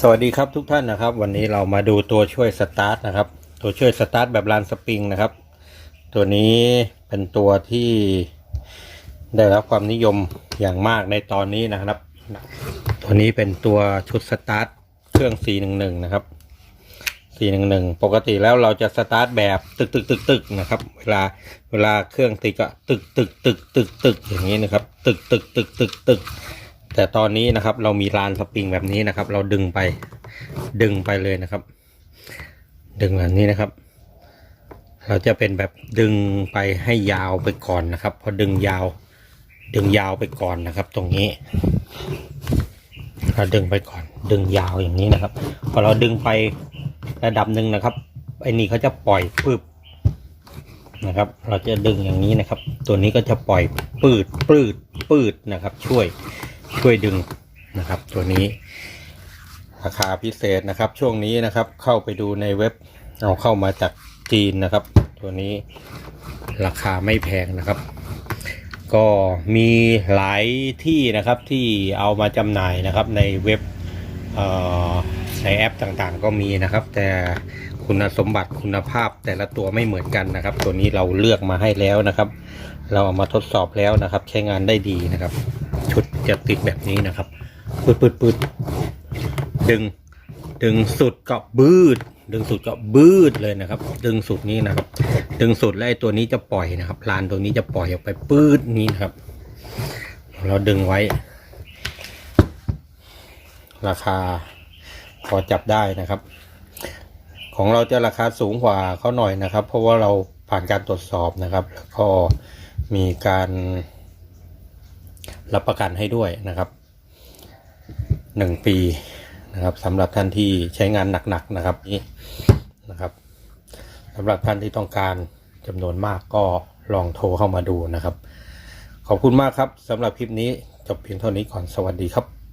สวัสดีครับทุกท่านนะครับ วันนี้เรามาดูตัวช่วยสตาร์ทนะครับ ตัวช่วยสตาร์ทแบบลานสปริงนะครับ ตัวนี้เป็นตัวที่ได้รับความนิยมอย่างมากในตอนนี้นะครับ ตัวนี้เป็นตัวชุดสตาร์ทเครื่อง 411 นะครับ 411 ปกติแล้วเราจะสตาร์ทแบบตึกตึกตึกตึกนะครับ เวลาเวลาเครื่องติดก็ตึกตึกตึกตึกตึกอย่างนี้นะครับ ตึกตึกตึกตึกตึก แต่ตอนนี้นะครับเรามีลานสปริงแบบนี้นะครับ เราดึงไปดึงไปเลยนะครับ ดึงแบบนี้นะครับ เราจะเป็นแบบดึงไปให้ยาวไปก่อนนะครับพอดึงยาว ดึงยาวไปก่อนนะครับ ตรงนี้ เราดึงไปก่อน ดึงยาวอย่างนี้นะครับ พอเราดึงไประดับหนึ่งนะครับไอ้นี่เขาจะปล่อยปึ๊บนะครับ เราจะดึงอย่างนี้นะครับ ตัวนี้ก็จะปล่อยปืดปืดปืดนะครับ ช่วย ช่วยดึงนะครับ ตัวนี้ ราคาพิเศษนะครับ ช่วงนี้นะครับ เข้าไปดูในเว็บเอาเข้ามาจากจีนนะครับ ตัวนี้ราคาไม่แพงนะครับ ก็มีหลายที่นะครับที่เอามาจำหน่ายนะครับ ในเว็บในแอปต่างๆ ก็มีนะครับ แต่คุณสมบัติคุณภาพแต่ละตัวไม่เหมือนกันนะครับ ตัวนี้เราเลือกมาให้แล้วนะครับ เราเอามาทดสอบแล้วนะครับ ใช้งานได้ดีนะครับ ชุดจะติดแบบนี้นะครับปืดปืดปืดดึง ดึงสุดก็บืด ดึงสุดก็บืดเลยนะครับ ดึงสุดนี้นะครับ ดึงสุดแล้วไอ้ตัวนี้จะปล่อยนะครับลานตัวนี้จะปล่อยออกไปปืดนี้นะครับ เราดึงไว้ ราคาพอจับได้นะครับ ของเราจะราคาสูงกว่าเขาหน่อยนะครับ เพราะว่าเราผ่านการตรวจสอบนะครับ แล้วก็มีการ รับประกันให้ด้วยนะครับหนึ่งปีนะครับสำหรับท่านที่ใช้งานหนักๆนะครับนี่นะครับสำหรับท่านที่ต้องการจำนวนมากก็ลองโทรเข้ามาดูนะครับ ขอบคุณมากครับสำหรับคลิปนี้จบเพียงเท่านี้ก่อนสวัสดีครับ